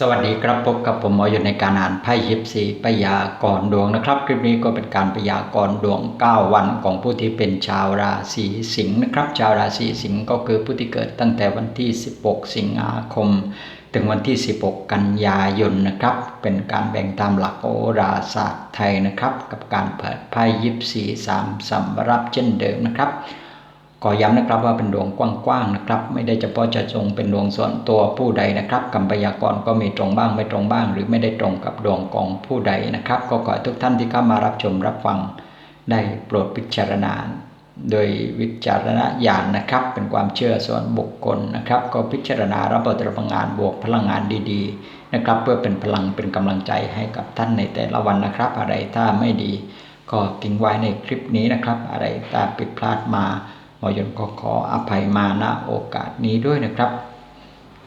สวัสดีครับพบกับผมหมออยู่ในการอ่านไพ่ยิปซีปยากรดวงนะครับ คลิปนี้ก็เป็นการปยากรดวง 9 วันของผู้ที่เป็นชาวราศีสิงห์นะครับ ชาวราศีสิงห์ก็คือผู้ที่เกิดตั้งแต่วันที่ 16 สิงหาคม ถึงวันที่ 16 กันยายนนะครับ เป็นการแบ่งตามหลักโหราศาสตร์ไทยนะครับ กับการเปิดไพ่ยิปซีสามสำรับเช่นเดิมนะครับ ก็ย้ำนะครับว่าเป็นดวงกว้างๆนะครับ ไม่ได้เฉพาะจะจงเป็นดวงส่วนตัวผู้ใดนะครับกรรมพยากรณ์ก็มีตรงบ้างไม่ตรงบ้าง หรือไม่ได้ตรงกับดวงของผู้ใดนะครับ ก็ขอให้ทุกท่านที่เข้ามารับชมรับฟังได้โปรดพิจารณาโดยวิจารณญาณนะครับ เป็นความเชื่อส่วนบุคคลนะครับ ก็พิจารณารับเอาแต่พลังงานบวกพลังงานดีๆ นะครับ เพื่อเป็นพลังเป็นกำลังใจให้กับท่านในแต่ละวันนะครับ อะไรถ้าไม่ดี ก็ทิ้งไว้ในคลิปนี้นะครับ อะไรถ้าผิดพลาดมา หมอยนก็ขออภัยมาณโอกาสนี้ด้วยนะครับ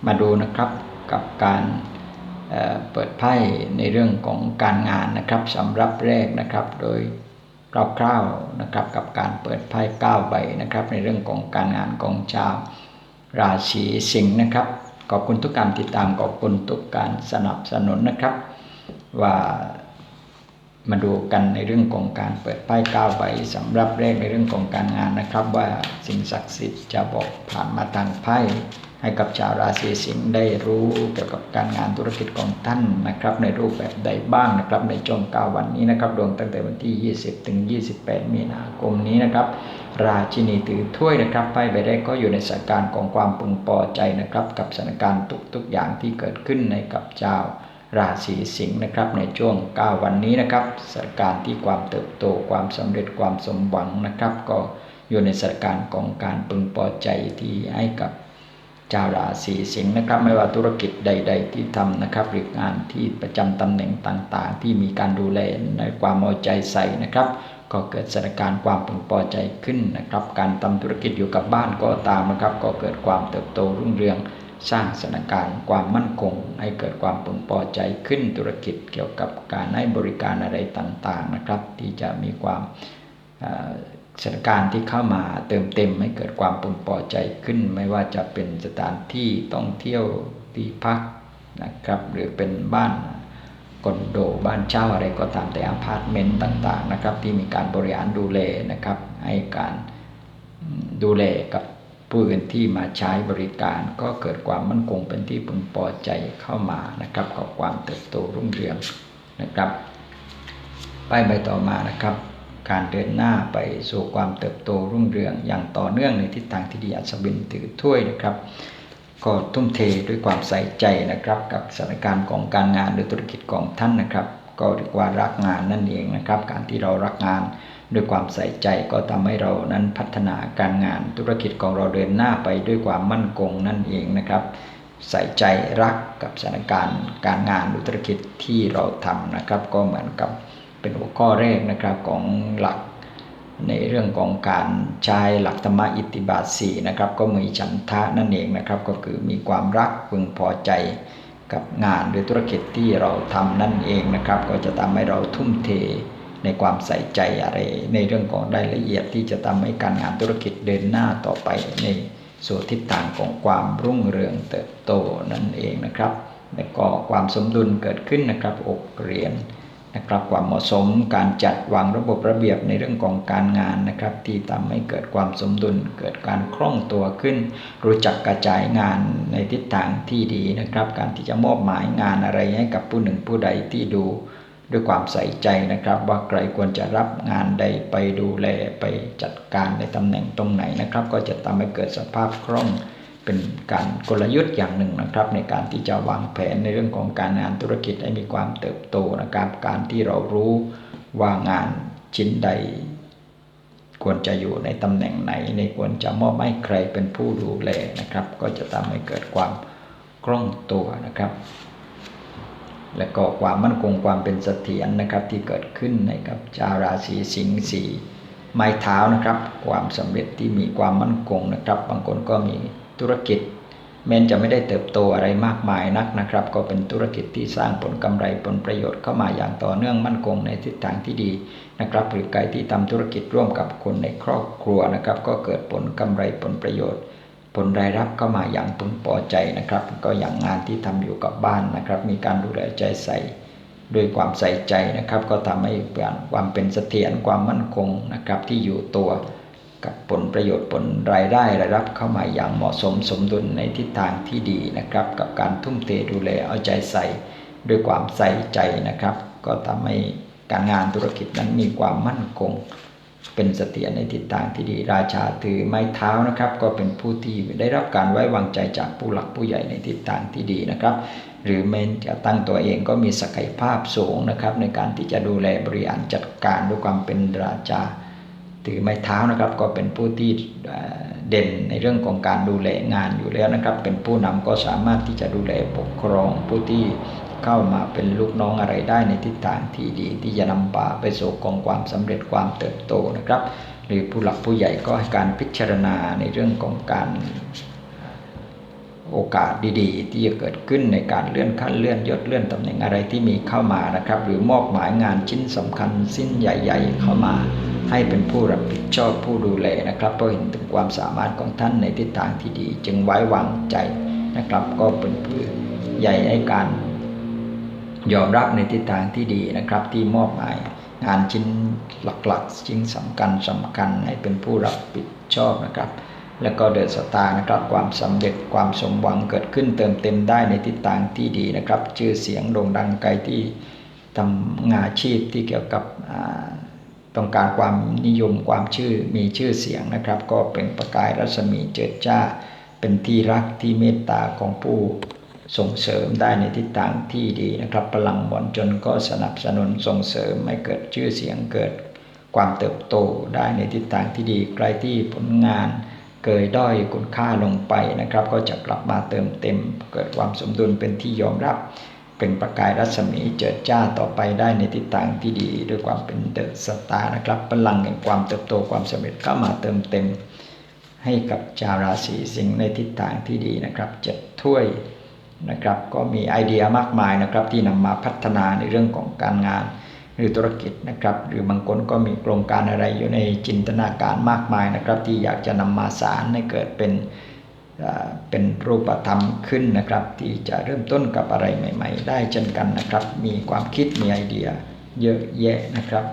มาดูนะครับกับการเเปิดไพ่ในเรื่องของการงานนะครับสำหรับแรกนะครับ โดยคร่าวๆนะครับกับการเปิดไพ่9ใบนะครับ ในเรื่องของการงานของชาวราศีสิงห์นะครับ ขอบคุณทุกการติดตามขอบคุณทุกการสนับสนุนนะครับ ว่า มาดูกันในเรื่องของการเปิดไพ่ก้าวใบสำหรับแรกในเรื่องของการงานนะครับ ว่าสิ่งศักดิ์สิทธิ์จะบอกผ่านมาทางไพ่ให้กับชาวราศีสิงห์ได้รู้เกี่ยวกับการงานธุรกิจของท่านนะครับ ในรูปแบบใดบ้างนะครับ ในช่วง9วันนี้นะครับดวงตั้งแต่วันที่ 20 ถึง 28 มีนาคมนี้นะครับ ราชินีถือถ้วยนะครับไพ่ใบแรกก็อยู่ในสถานการณ์ของความพึงพอใจนะครับ กับสถานการณ์ทุกๆอย่างที่เกิดขึ้นในกับเจ้า ราศีสิงห์นะครับในช่วง 9 วันนี้นะครับสถานการณ์ที่ความเติบโตความสำเร็จความสมหวังนะครับ ก็อยู่ในสถานการณ์ของการพึงพอใจที่ให้กับชาวราศีสิงห์นะครับ ไม่ว่าธุรกิจใด ๆ ที่ทำนะครับ หรืองานที่ประจำตำแหน่งต่างๆ ที่มีการดูแลในความเอาใจใส่นะครับ ก็เกิดสถานการณ์ความพึงพอใจขึ้นนะครับ การทำธุรกิจอยู่กับบ้านก็ตามนะครับ ก็เกิดความเติบโตรุ่งเรือง สร้างสถานการณ์ความมั่นคง ให้เกิดความพึงพอใจขึ้นธุรกิจเกี่ยวกับการให้บริการอะไรต่างๆนะครับ ที่จะมีความสถานการณ์ที่เข้ามาเติมเต็มให้เกิดความพึงพอใจขึ้น ไม่ว่าจะเป็นสถานที่ต้องเที่ยวที่พักนะครับ หรือเป็นบ้านคอนโดบ้านเช่าอะไรก็ตามแต่อพาร์ตเมนต์ต่างๆนะครับที่มีการบริหารดูแลนะครับให้การดูแลกับ ผู้อื่นที่มาใช้บริการก็เกิดความมั่นคงเป็นที่พึงพอใจเข้ามานะครับกับความเติบโตรุ่งเรืองนะครับไปใบต่อมานะครับ การเดินหน้าไปสู่ความเติบโตรุ่งเรือง อย่างต่อเนื่องในทิศทางที่ดีอัศวินถือถ้วยนะครับ ก็ทุ่มเทด้วยความใส่ใจนะครับ กับสถานการณ์ของการงานหรือธุรกิจของท่านนะครับ ก็เรียกว่ารักงานนั่นเองนะครับ การที่เรารักงาน ด้วยความใส่ใจก็ทำให้เรานั้นพัฒนาการงานธุรกิจของเราเดินหน้าไปด้วยความมั่นคงนั่นเองนะครับ ใส่ใจรักกับสถานการณ์การงานธุรกิจที่เราทำนะครับ ก็เหมือนกับเป็นหัวข้อแรกนะครับของหลักในเรื่องของการใช้หลักธรรมะอิทธิบาทสี่นะครับก็มีฉันทะนั่นเองนะครับ ก็คือมีความรักพึงพอใจกับงานหรือธุรกิจที่เราทำนั่นเองนะครับ ก็จะทำให้เราทุ่มเท ในความใส่ใจอะไร ในเรื่องของรายละเอียดที่จะทำให้การงานธุรกิจเดินหน้าต่อไปในสู่ทิศทางของความรุ่งเรืองเติบโตนั่นเองนะครับและก็ความสมดุลเกิดขึ้นนะครับอกเรียนนะครับความเหมาะสมการจัดวางระบบระเบียบในเรื่องของการงานนะครับที่ทำให้เกิดความสมดุลเกิดการคล่องตัวขึ้น รู้จักกระจายงานในทิศทางที่ดีนะครับ การที่จะมอบหมายงานอะไรให้กับผู้หนึ่งผู้ใดที่ดู ด้วยความใส่ใจนะครับ ว่าใครควรจะรับงานใดไปดูแลไปจัดการในตำแหน่งตรงไหนนะครับ ก็จะทำให้เกิดสภาพคล่องเป็นการกลยุทธ์อย่างหนึ่งนะครับ ในการที่จะวางแผนในเรื่องของการงานธุรกิจให้มีความเติบโตนะครับ การที่เรารู้ว่างานชิ้นใด ควรจะอยู่ในตำแหน่งไหน ในควรจะมอบให้ใครเป็นผู้ดูแลนะครับ ก็จะทำให้เกิดความคล่องตัวนะครับ และก็ความมั่นคงความเป็นเสถียรนะครับที่เกิดขึ้นในกับชาวราศีสิงห์สีไม้เท้านะครับ ความสำเร็จที่มีความมั่นคงนะครับ บางคนก็มีธุรกิจแม้จะไม่ได้เติบโตอะไรมากมายนักนะครับ ก็เป็นธุรกิจที่สร้างผลกำไรผลประโยชน์เข้ามาอย่างต่อเนื่องมั่นคงในทิศทางที่ดีนะครับ หรือใครที่ทำธุรกิจร่วมกับคนในครอบครัวนะครับ ก็เกิดผลกำไรผลประโยชน์ ผลรายรับเข้ามาอย่างพึงพอใจนะครับ ก็อย่างงานที่ทำอยู่กับบ้านนะครับ มีการดูแลใจใส่ด้วยความใส่ใจนะครับ ก็ทำให้เกิดความเป็นเสถียรความมั่นคงนะครับ ที่อยู่ตัวกับผลประโยชน์ผลรายได้รายรับเข้ามาอย่างเหมาะสมสมดุลในทิศทางที่ดีนะครับ กับการทุ่มเทดูแลเอาใจใส่ด้วยความใส่ใจนะครับ ก็ทำให้การงานธุรกิจนั้นมีความมั่นคง เป็นเสถียรในทิศทางที่ดี ราชาถือไม้เท้านะครับ ก็เป็นผู้ที่ได้รับการไว้วางใจจากผู้หลักผู้ใหญ่ในทิศทางที่ดีนะครับ หรือแม้จะตั้งตัวเองก็มีศักยภาพสูงนะครับในการที่จะดูแลบริหารจัดการด้วยความเป็นราชาถือไม้เท้านะครับก็เป็นผู้ที่เด่นในเรื่องของการดูแลงานอยู่แล้วนะครับ เป็นผู้นำก็สามารถที่จะดูแลปกครองผู้ที่ เข้ามาเป็นลูกน้องอะไรได้ในทิศทางที่ดี ที่จะนำพาไปสู่กองความสำเร็จความเติบโตนะครับ หรือผู้หลักผู้ใหญ่ก็ให้การพิจารณาในเรื่องของการโอกาสดีๆ ที่จะเกิดขึ้นในการเลื่อนขั้นเลื่อนยศเลื่อนตำแหน่งอะไรที่มีเข้ามานะครับ หรือมอบหมายงานชิ้นสำคัญสิ้นใหญ่ ๆ เข้ามา ให้เป็นผู้รับผิดชอบผู้ดูแลนะครับเพราะเห็นถึงความสามารถของท่านในทิศทางที่ดี จึงไว้วางใจนะครับ ก็เป็นผู้ใหญ่ในการ ยอมรับในทิศทางที่ดีนะครับที่มอบหมายงานชิ้นหลักๆชิ้นสำคัญสำคัญให้เป็นผู้รับผิดชอบนะครับ แล้วก็เดินสตานะครับความสำเร็จความสมหวังเกิดขึ้นเติมเต็มได้ในทิศทางที่ดีนะครับ ชื่อเสียงโด่งดังไกลที่ทำงานอาชีพที่เกี่ยวกับต้องการความนิยมความชื่อมีชื่อเสียงนะครับ ก็เป็นประกายรัศมีเจิดจ้าเป็นที่รักที่เมตตาของผู้ ส่งเสริมได้ในทิศทางที่ดีนะครับ พลังบอลจนก็สนับสนุนส่งเสริมให้เกิดชื่อเสียงเกิดความเติบโตได้ในทิศทางที่ดีใครที่ผลงานเกิดด้อยคุณค่าลงไปนะครับ ก็จะกลับมาเติมเต็ม เกิดความสมดุลเป็นที่ยอมรับ เป็นประกายรัศมีเจิดจ้าต่อไปได้ในทิศทางที่ดี ด้วยความเป็นเดอะสตาร์นะครับพลังแห่งความเติบโตความสำเร็จเข้ามาเติมเต็ม ให้กับชาวราศีสิงห์ในทิศทางที่ดีนะครับเจ็ดถ้วย นะครับ ก็มีไอเดียมากมายนะครับ ที่นำมาพัฒนาในเรื่องของการงานหรือธุรกิจนะครับ หรือบางคนก็มีโครงการอะไรอยู่ในจินตนาการมากมายนะครับ ที่อยากจะนำมาสารให้เกิดเป็นเป็นรูปธรรมขึ้นนะครับ ที่จะเริ่มต้นกับอะไรใหม่ ๆ ได้เช่นกันนะครับ มีความคิดมีไอเดียเยอะแยะนะครับ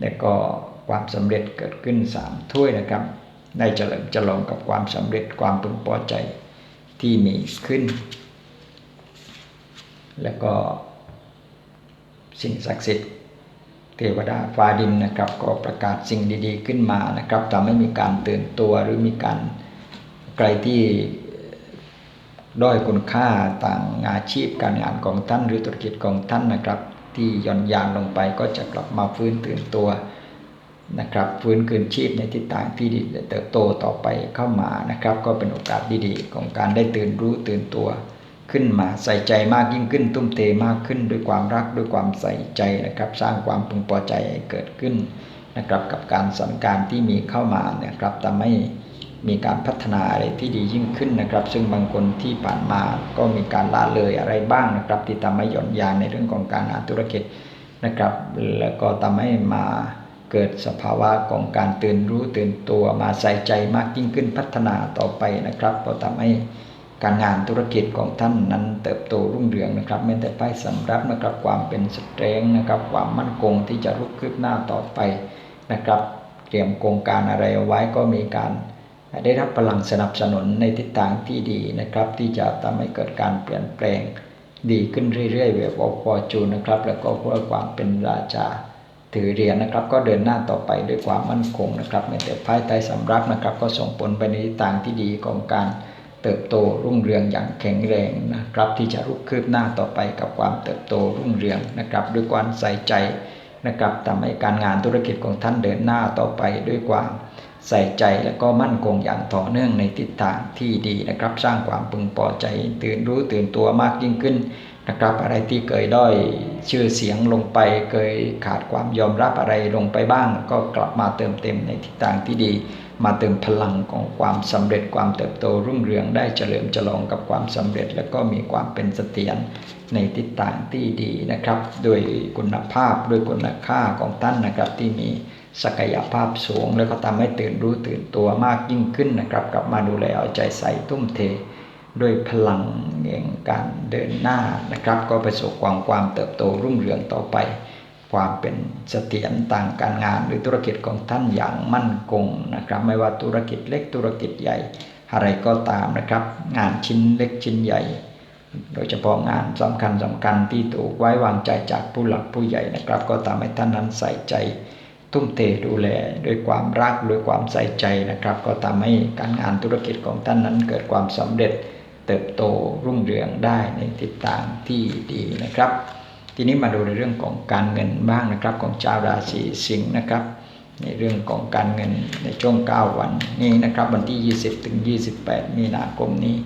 และก็ความสำเร็จเกิดขึ้น 3 ถ้วยนะครับ ได้เฉลิมฉลองกับความสำเร็จความพึงพอใจ ที่มีขึ้น แล้วก็สิ่งศักดิ์สิทธิ์เทวดาฟ้าดินนะครับ ก็ประกาศสิ่งดี ๆ ขึ้นมานะครับทำให้มีการตื่นตัวหรือมีการใครที่ด้อยคุณค่าต่างอาชีพการงานของท่านหรือธุรกิจของท่านนะครับ ที่ย่อนยานลงไปก็จะกลับมาฟื้นตื่นตัว นะครับฟื้นคืนชีพในทิศทางที่ดีเติบโตต่อไปเข้ามานะครับ ก็เป็นโอกาสดีๆ ของการได้ตื่นรู้ตื่นตัวขึ้นมาใส่ใจมากยิ่งขึ้น ตุ้มเทมากขึ้นด้วยความรักด้วยความใส่ใจนะครับ สร้างความพึงพอใจให้เกิดขึ้นนะครับ กับการสันการที่มีเข้ามานะครับทำให้มีการพัฒนาอะไรที่ดียิ่งขึ้นนะครับ ซึ่งบางคนที่ผ่านมาก็มีการละเลยอะไรบ้างนะครับ ที่ทำให้หย่อนยานในเรื่องของการงานธุรกิจนะครับ แล้วก็ทำให้มา เกิดสภาวะของการตื่นรู้ตื่นตัวมาใส่ใจมากยิ่งขึ้นพัฒนาต่อไปนะครับก็ทำให้การงานธุรกิจของท่านนั้นเติบโตรุ่งเรืองนะครับแม้แต่ไพ่สำรับนะครับความเป็นสเตรงนะครับความมั่นคงที่จะลุกขึ้นหน้าต่อไปนะครับ เตรียมโครงการอะไรเอาไว้ก็มีการได้รับพลังสนับสนุนในทิศทางที่ดีนะครับ ที่จะทำให้เกิดการเปลี่ยนแปลงดีขึ้นเรื่อยๆแบบอปอจูนนะครับ แล้วก็เพื่อความเป็นราชา ถือเหรียญนะครับ ก็เดินหน้าต่อไปด้วยความมั่นคงนะครับแม้แต่ไพ่ใต้สำรับนะครับ ก็ส่งผลไปในทิศทางที่ดีของการเติบโตรุ่งเรืองอย่างแข็งแรงนะครับ ที่จะรุกคืบหน้าต่อไปกับความเติบโตรุ่งเรืองนะครับ ด้วยความใส่ใจนะครับทำให้การงานธุรกิจของท่านเดินหน้าต่อไปด้วยความใส่ใจและก็มั่นคงอย่างต่อเนื่องในทิศทางที่ดีนะครับ สร้างความพึงพอใจตื่นรู้ตื่นตัวมากยิ่งขึ้น นะครับ อะไรที่เคยด้อยชื่อเสียงลงไปเคยขาดความยอมรับอะไรลงไปบ้าง ก็กลับมาเติมเต็มในทิศทางที่ดี มาเติมพลังของความสำเร็จความเติบโตรุ่งเรืองได้เฉลิมฉลองกับความสำเร็จ และก็มีความเป็นเสถียรในทิศทางที่ดีนะครับโดยคุณภาพด้วยคุณค่าของท่านนะครับที่มีศักยภาพสูง แล้วก็ทำให้ตื่นรู้ตื่นตัวมากยิ่งขึ้นนะครับกลับมาดูแลเอาใจใส่ทุ่มเท ด้วยพลังแห่งการเดินหน้านะครับ ก็ประสบความความเติบโตรุ่งเรืองต่อไป ความเป็นเสถียรต่างการงานหรือธุรกิจของท่านอย่างมั่นคงนะครับ ไม่ว่าธุรกิจเล็กธุรกิจใหญ่อะไรก็ตามนะครับ งานชิ้นเล็กชิ้นใหญ่ โดยเฉพาะงานสำคัญสำคัญที่ถูกไว้วางใจจากผู้หลักผู้ใหญ่นะครับ ก็ทำให้ท่านนั้นใส่ใจ ทุ่มเทดูแลด้วยความรักด้วยความใส่ใจนะครับ ก็ทำให้การงานธุรกิจของท่านนั้นเกิดความสำเร็จ เติบโตรุ่งเรืองได้ในทิศทางที่ดีนะครับ ทีนี้มาดูในเรื่องของการเงินบ้างนะครับ ของชาวราศีสิงห์นะครับ ในเรื่องของการเงินในช่วง 9 วันนี้นะครับ วันที่ 20ถึง28 มีนาคมนี้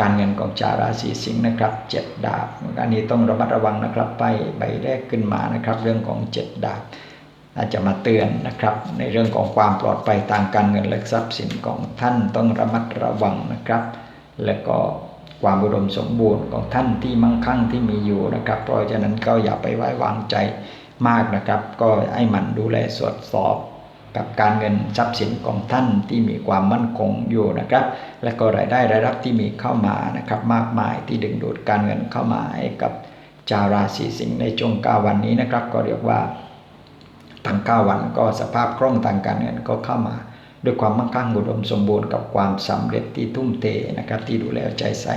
การเงินของชาวราศีสิงห์นะครับเจ็ดดาบอันนี้ต้องระมัดระวังนะครับไปใบแรกขึ้นมานะครับ เรื่องของเจ็ดดาบอาจจะมาเตือนนะครับในเรื่องของความปลอดภัยทางการเงินและทรัพย์สินของท่านต้องระมัดระวังนะครับ และก็ความอุดมสมบูรณ์ของท่านที่มั่งคั่งที่มีอยู่นะครับ เพราะฉะนั้นก็อย่าไปไว้วางใจมากนะครับ ก็ให้มันดูแลตรวจสอบกับการเงินทรัพย์สินของท่านที่มีความมั่นคงอยู่นะครับ และก็รายได้รายรับที่มีเข้ามานะครับ มากมายที่ดึงดูดการเงินเข้ามาให้กับชาวราศีสิงห์ในช่วง9วันนี้นะครับ ก็เรียกว่าทั้ง9วันก็สภาพคล่องทางการเงินก็เข้ามา ด้วยความมั่งคั่งอุดมสมบูรณ์กับความสำเร็จที่ทุ่มเทนะครับที่ดูแลใจใส่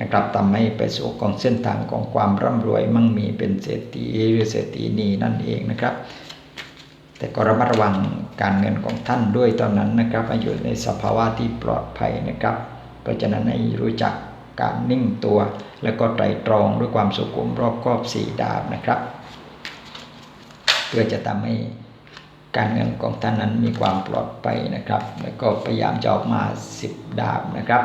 นะครับทำให้ไปสู่ของเส้นทางของความร่ำรวยมั่งมีเป็นเศรษฐีหรือเศรษฐีนีนั่นเองนะครับ แต่ก็ระมัดระวังการเงินของท่านด้วยตอนนั้นนะครับอยู่ในสภาวะที่ปลอดภัยนะครับ เพราะฉะนั้นให้รู้จักการนิ่งตัว แล้วก็ไตรตรองด้วยความสุขุมรอบครอบสี่ดาบนะครับ เพื่อจะทำให้ การเงินของท่านนั้นมีความปลอดภัยนะครับ แล้วก็พยายามจะออกมาสิบดาบนะครับ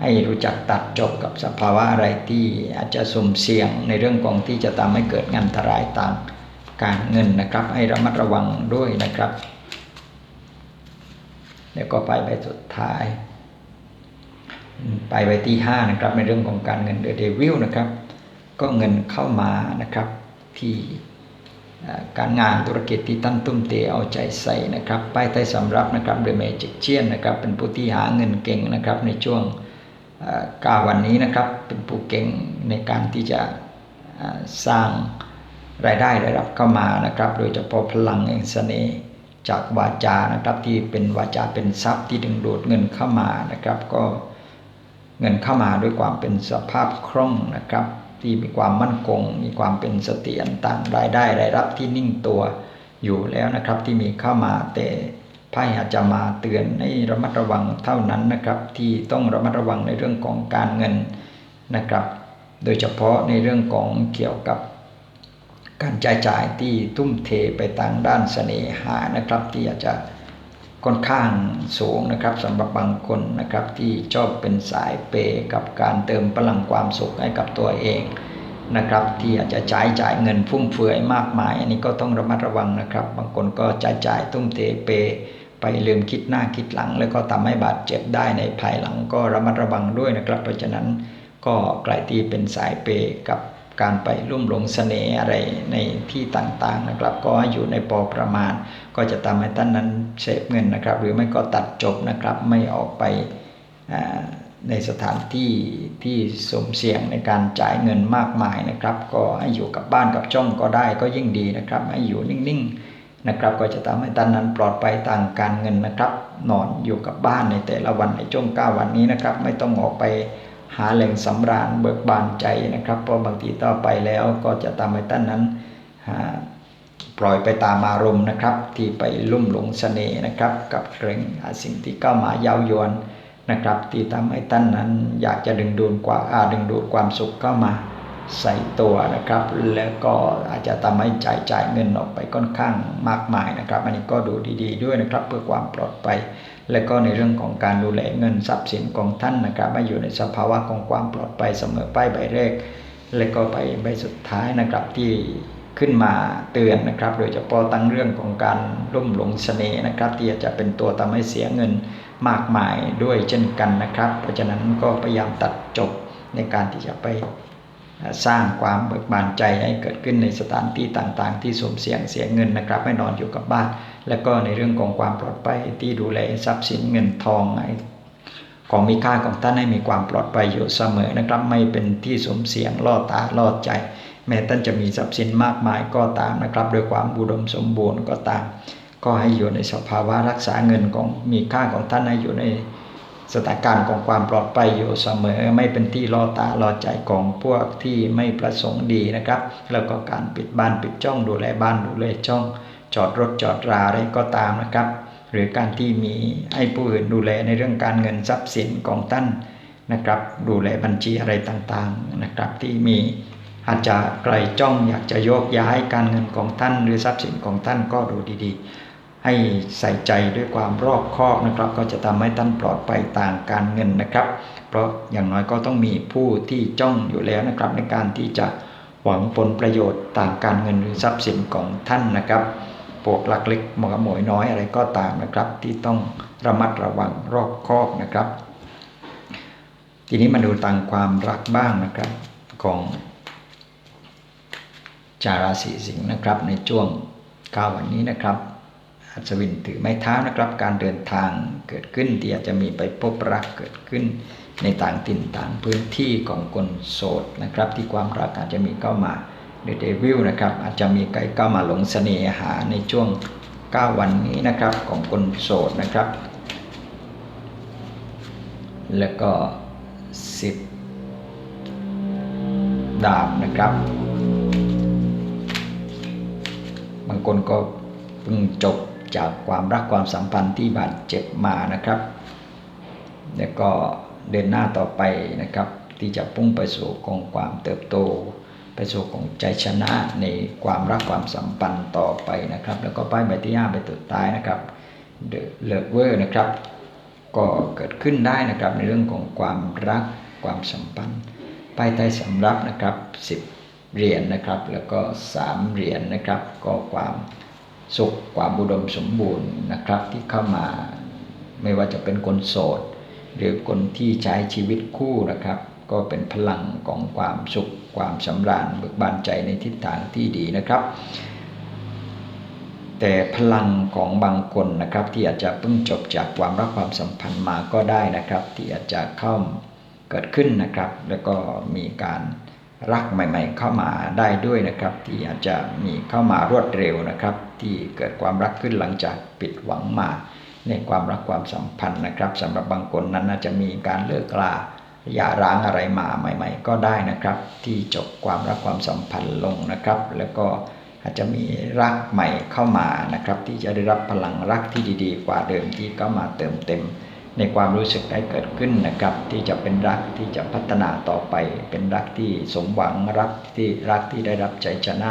ให้รู้จักตัดจบกับสภาวะอะไรที่อาจจะสุ่มเสี่ยงในเรื่องของที่จะทำให้เกิดงานอันตรายต่างการเงินนะครับ ให้ระมัดระวังด้วยนะครับ แล้วก็ไปใบสุดท้าย ไปใบที่5นะครับในเรื่องของการเงินเดอะเดวิลนะครับ ก็เงินเข้ามานะครับที่ การงานธุรกิจที่ท่านตุ้มเตเอาใจใส่นะครับป้ายใต้สำรับนะครับเดอะเมจิกเชียนนะครับเป็นผู้ที่หาเงินเก่งนะครับในช่วงก้าวันนี้นะครับเป็นผู้เก่งในการที่จะสร้างรายได้ได้รับเข้ามานะครับ โดยเฉพาะพลังแห่งเสน่ห์จากวาจานะครับที่เป็นวาจาเป็นทรัพย์ที่ดึงดูดเงินเข้ามานะครับ ก็เงินเข้ามาด้วยความเป็นสภาพคล่องนะครับ ที่มีความมั่นคง มีความเป็นเสถียรต่างรายได้รายรับที่นิ่งตัวอยู่แล้วนะครับ ที่มีเข้ามาแต่ไพ่อาจจะมาเตือนให้ระมัดระวังเท่านั้นนะครับ ที่ต้องระมัดระวังในเรื่องของการเงินนะครับ โดยเฉพาะในเรื่องของเกี่ยวกับการจ่ายจ่ายที่ทุ่มเทไปทางด้านเสน่หานะครับ ที่อาจจะ ค่อนข้างสูงนะครับสำหรับบางคนนะครับที่ชอบเป็นสายเปกับการเติมพลังความสุขให้กับตัวเองนะครับที่อาจจะจ่ายจ่ายเงินฟุ่มเฟือยมากมาย อันนี้ก็ต้องระมัดระวังนะครับ บางคนก็จ่ายจ่ายทุ่มเทเป ไปลืมคิดหน้าคิดหลัง แล้วก็ทำให้บาดเจ็บได้ในภายหลังก็ระมัดระวังด้วยนะครับ เพราะฉะนั้นก็ใครที่เป็นสายเปกับ การไปลุ่มหลงเสน่ห์อะไรในที่ต่างๆนะครับ ก็อยู่ในปอประมาณ ก็จะทำให้ท่านนั้นเสพเงินนะครับ หรือไม่ก็ตัดจบนะครับ ไม่ออกไปในสถานที่ที่สมเสี่ยงในการจ่ายเงินมากมายนะครับ ก็ให้อยู่กับบ้านกับช่องก็ได้ก็ยิ่งดีนะครับ ให้อยู่นิ่งๆนะครับ ก็จะทำให้ท่านนั้นปลอดภัยทางการเงินนะครับ นอนอยู่กับบ้านในแต่ละวันในช่วง9วันนี้นะครับ ไม่ต้องออกไป หาแหล่งสำราญเบิกบานใจนะครับ เพราะบางทีต่อไปแล้วก็จะทำให้ท่านนั้นปล่อยไปตามอารมณ์นะครับ ที่ไปลุ่มหลงเสน่ห์นะครับ กับเรื่องสิ่งที่เข้ามายาวยวนนะครับ ที่ทำให้ท่านนั้นอยากจะดึงดูดกว่าอาดึงดูดความสุขเข้ามาใส่ตัวนะครับ แล้วก็อาจจะทำให้จ่ายจ่ายเงินออกไปค่อนข้างมากมายนะครับ อันนี้ก็ดูดี ๆ ด้วยนะครับ เพื่อความปลอดภัย และก็ในเรื่องของการดูแลเงินทรัพย์สินของท่านนะครับให้อยู่ในสภาวะของความปลอดภัยเสมอป้ายใบแรก และก็ไปใบสุดท้ายนะครับที่ขึ้นมาเตือนนะครับ โดยเฉพาะตั้งเรื่องของการลุ่มหลงเสน่ห์นะครับ ที่จะเป็นตัวทำให้เสียเงินมากมายด้วยเช่นกันนะครับ เพราะฉะนั้นก็พยายามตัดจบในการที่จะไป สร้างความเบิกบานใจให้เกิดขึ้นในสถานที่ต่างๆ ที่สมเสียงเสียเงินนะครับไม่นอนอยู่กับบ้าน แล้วก็ในเรื่องของความปลอดภัยที่ดูแลทรัพย์สินเงินทองของมีค่าของท่านให้มีความปลอดภัยอยู่เสมอนะครับ ไม่เป็นที่สมเสียงล่อตาล่อใจ แม้ท่านจะมีทรัพย์สินมากมายก็ตามนะครับโดยความบุดมสมบูรณ์ก็ตาม ก็ให้อยู่ในสภาวะรักษาเงินของมีค่าของท่านให้อยู่ใน สถานการณ์ของความปลอดภัยอยู่เสมอ ไม่เป็นที่ล่อตาล่อใจของพวกที่ไม่ประสงค์ดีนะครับ แล้วก็การปิดบ้านปิดจ้องดูแลบ้านดูแลช่อง จอดรถจอดราอะไรก็ตามนะครับ หรือการที่มีให้ผู้อื่นดูแลในเรื่องการเงินทรัพย์สินของท่านนะครับ ดูแลบัญชีอะไรต่างๆนะครับ ที่มีอาจจะไกลจ้องอยากจะโยกย้ายการเงินของท่านหรือทรัพย์สินของท่านก็ดูดีๆ ให้ใส่ใจด้วยความรอบคอบนะครับ ก็จะทำให้ท่านปลอดภัยต่างการเงินนะครับ เพราะอย่างน้อยก็ต้องมีผู้ที่จ้องอยู่แล้วนะครับ ในการที่จะหวังผลประโยชน์ต่างการเงินหรือทรัพย์สินของท่านนะครับพวกหลักเล็กหมอหมวยน้อยอะไรก็ตามนะครับ ที่ต้องระมัดระวังรอบคอบนะครับ ทีนี้มาดูต่างความรักบ้างนะครับของจาราศีสิงห์นะครับ ในช่วง9วันนี้นะครับ อัศวินถือไม้เท้านะครับ การเดินทางเกิดขึ้นที่อาจจะมีไปพบรักเกิดขึ้น ในต่างถิ่นต่างพื้นที่ของคนโสดนะครับ ที่ความรักอาจจะมีเข้ามาเดวิลนะครับอาจจะมีใครเข้ามาหลงเสน่หาในช่วง 9 วันนี้นะครับของคนโสดนะครับ แล้วก็ 10 ดาบนะครับ บางคนก็เพิ่งจบ จากความรักความสัมพันธ์ที่บาดเจ็บมานะครับ แล้วก็เดินหน้าต่อไปนะครับ ที่จะพุ่งไปสู่ของความเติบโต ไปสู่ของใจชนะในความรักความสัมพันธ์ต่อไปนะครับ แล้วก็ป้ายใบที่5ไปตุดท้ายนะครับเดอะเลิเวอร์นะครับ ก็เกิดขึ้นได้นะครับในเรื่องของความรักความสัมพันธ์ป้ายใต้สำรับนะครับ 10 เหรียญนนะครับ แล้วก็ 3 เหรียญนนะครับ ก็ความ สุขความบุดมสมบูรณ์นะครับที่เข้ามา ไม่ว่าจะเป็นคนโสด หรือคนที่ใช้ชีวิตคู่นะครับ ก็เป็นพลังของความสุขความสำราญเบิกบานใจในทิศทางที่ดีนะครับ แต่พลังของบางคนนะครับ ที่อาจจะเพิ่งจบจากความรักความสัมพันธ์มาก็ได้นะครับ ที่อาจจะเข้าเกิดขึ้นนะครับ แล้วก็มีการรักใหม่ ๆ เข้ามาได้ด้วยนะครับ ที่อาจจะมีเข้ามารวดเร็วนะครับ ที่เกิดความรักขึ้นหลังจากปิดหวังมาในความรักความสัมพันธ์นะครับสำหรับบางคนนั้นอาจจะมีการเลิกลาอย่าร้างอะไรมาใหม่ ๆ ก็ได้นะครับ ที่จบความรักความสัมพันธ์ลงนะครับ แล้วก็อาจจะมีรักใหม่เข้ามานะครับ ที่จะได้รับพลังรักที่ดีๆ กว่าเดิมที่เข้ามาเติมเต็ม ในความรู้สึกได้เกิดขึ้นนะครับ ที่จะเป็นรักที่จะพัฒนาต่อไป เป็นรักที่สมหวังรักที่รักที่ได้รับใจชนะ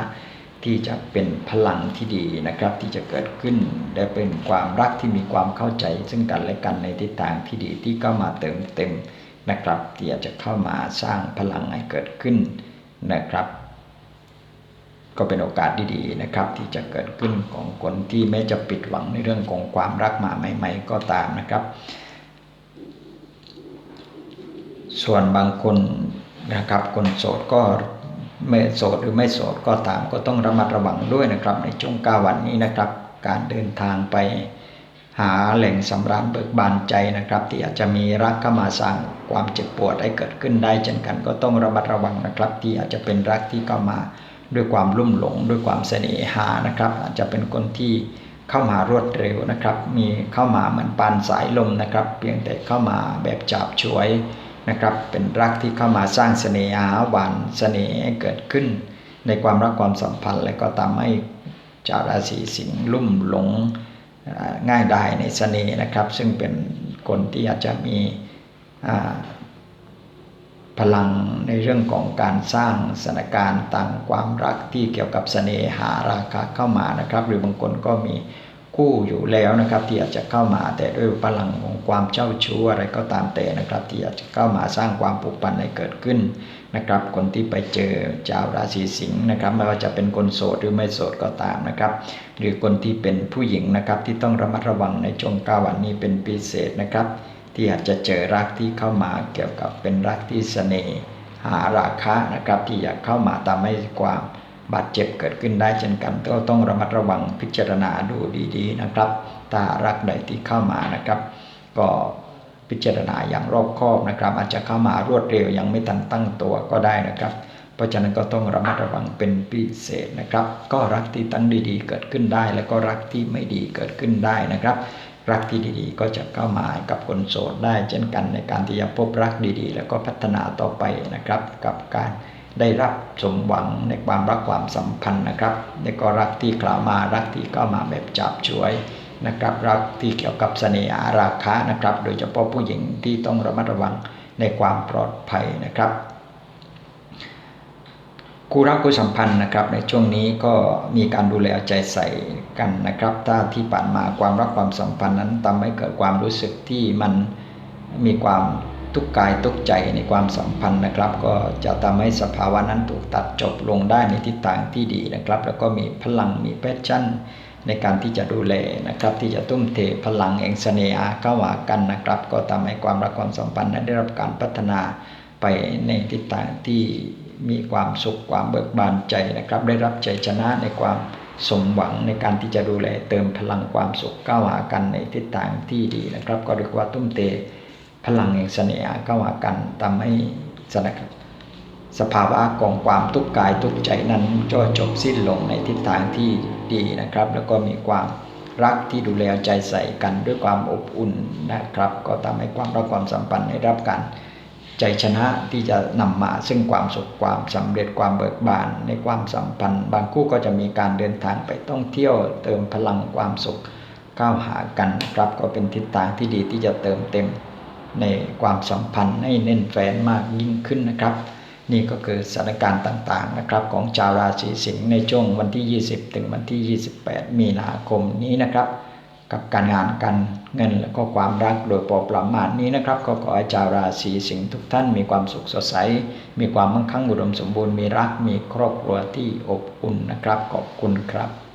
ที่จะเป็นพลังที่ดีนะครับ ที่จะเกิดขึ้นและเป็นความรักที่มีความเข้าใจ ซึ่งกันและกันในทิศทางที่ดีที่เข้ามาเติมเต็มนะครับที่จจะเข้ามาสร้างพลังให้เกิดขึ้นนะครับ ก็เป็นโอกาสดีๆนะครับ ที่จะเกิดขึ้นของคนที่แม้จะปิดหวังในเรื่องของความรักมาใหม่ ๆ ก็ตามนะครับ ส่วนบางคนนะครับคนโสดก็ ไม่โสดหรือไม่โสดก็ตามก็ต้องระมัดระวังด้วยนะครับ ในช่วงก้าวันนี้นะครับ การเดินทางไปหาแหล่งสำราญเบิกบานใจนะครับ ที่อาจจะมีรักเข้ามาสร้างความเจ็บปวดให้เกิดขึ้นได้เช่นกันก็ต้องระมัดระวังนะครับ ที่อาจจะเป็นรักที่เข้ามาด้วยความลุ่มหลง ด้วยความเสน่หานะครับ อาจจะเป็นคนที่เข้ามารวดเร็วนะครับ มีเข้ามาเหมือนปานสายลมนะครับ เพียงแต่เข้ามาแบบจับช่วย นะครับ เป็นรักที่เข้ามาสร้างเสน่หาหวานเสน่ห์เกิดขึ้น ในความรักความสัมพันธ์ และก็ทำให้จาราศีสิงห์ลุ่มหลงง่ายได้ในเสน่ห์นะครับ ซึ่งเป็นคนที่อาจจะมีพลังในเรื่องของการสร้างสถานการณ์ต่างความรักที่เกี่ยวกับเสน่หาราคาเข้ามานะครับ หรือบางคนก็มี คู่อยู่แล้วนะครับ ที่อาจจะเข้ามาแต่ด้วยพลังของความเจ้าชู้อะไรก็ตามแต่นะครับ ที่อาจจะเข้ามาสร้างความผูกพันให้เกิดขึ้นนะครับ คนที่ไปเจอเจ้าราศีสิงห์นะครับไม่ว่าจะเป็นคนโสดหรือไม่โสดก็ตามนะครับ หรือคนที่เป็นผู้หญิงนะครับ ที่ต้องระมัดระวังในช่วงก้าวันนี้เป็นพิเศษนะครับ ที่อาจจะเจอรักที่เข้ามาเกี่ยวกับเป็นรักที่เสน่ห์หาราคะนะครับ ที่อยากเข้ามาทำให้ความ บาดเจ็บเกิดขึ้นได้เช่นกัน ก็ต้องระมัดระวังพิจารณาดูดีๆนะครับ ถ้ารักใดที่เข้ามานะครับ ก็พิจารณาอย่างรอบคอบนะครับ อาจจะเข้ามารวดเร็วยังไม่ทันตั้งตัวก็ได้นะครับ เพราะฉะนั้นก็ต้องระมัดระวังเป็นพิเศษนะครับ ก็รักที่ตั้งดีๆ เกิดขึ้นได้ แล้วก็รักที่ไม่ดีเกิดขึ้นได้นะครับ รักที่ดีๆ ก็จะเข้ามากับคนโสดได้ เช่นกันในการที่จะพบรักดีๆ แล้วก็พัฒนาต่อไปนะครับกับการ ได้รับสมหวังในความรักความสัมพันธ์นะครับในก็รักที่กล่าวมารักที่เข้ามาแบบจับช่วยนะครับรักที่เกี่ยวกับเสน่หาราคะนะครับ โดยเฉพาะผู้หญิงที่ต้องระมัดระวังในความปลอดภัยนะครับคู่รักคู่สัมพันธ์นะครับ ในช่วงนี้ก็มีการดูแลใจใส่กันนะครับ ถ้าที่ผ่านมาความรักความสัมพันธ์นั้นทำให้เกิดความรู้สึกที่มันมีความ ทุกกายทุกใจในความสัมพันธ์นะครับ ก็จะทำให้สภาวะนั้นถูกตัดจบลงได้ในทิศทางที่ดีนะครับ แล้วก็มีพลังมีแพชชั่น ในการที่จะดูแลนะครับ ที่จะตุ้มเทพลังแห่งเสน่หาเข้าหากันนะครับ ก็ทำให้ความรักความสัมพันธ์นั้นได้รับการพัฒนาไปในทิศทางที่มีความสุขความเบิกบานใจนะครับ ได้รับใจชนะในความสมหวังในการที่จะดูแลเติมพลังความสุขก้าวหากันในทิศทางที่ดีนะครับ ก็เรียกว่าตุ้มเต พลังแห่งเสน่หาก้าวหากันทำให้สถานสภาวะของความทุกข์กายทุกข์ใจนั้นก็จบสิ้นลงในทิศทางที่ดีนะครับ แล้วก็มีความรักที่ดูแลใจใส่กันด้วยความอบอุ่นนะครับ ก็ทำให้ความรักความสัมพันธ์ได้รับการใจชนะที่จะนำมาซึ่งความสุขความสำเร็จความเบิกบานในความสัมพันธ์ บางคู่ก็จะมีการเดินทางไปท่องเที่ยวเติมพลังความสุขก้าวหากันครับก็เป็นทิศทางที่ดีที่จะเติมเต็ม ในความสัมพันธ์ให้แน่นแฟนมากยิ่งขึ้นนะครับ นี่ก็คือสถานการณ์ต่างๆนะครับของชาวราศีสิงห์ในช่วงวันที่ 20 ถึงวันที่ 28 มีนาคมนี้นะครับ กับการงานการเงินและก็ความรักโดยปอประมาณนี้นะครับ ก็ขอให้ชาวราศีสิงห์ทุกท่านมีความสุขสดใส มีความมั่งคั่งอุดมสมบูรณ์มีรักมีครอบครัวที่อบอุ่นนะครับขอบคุณครับ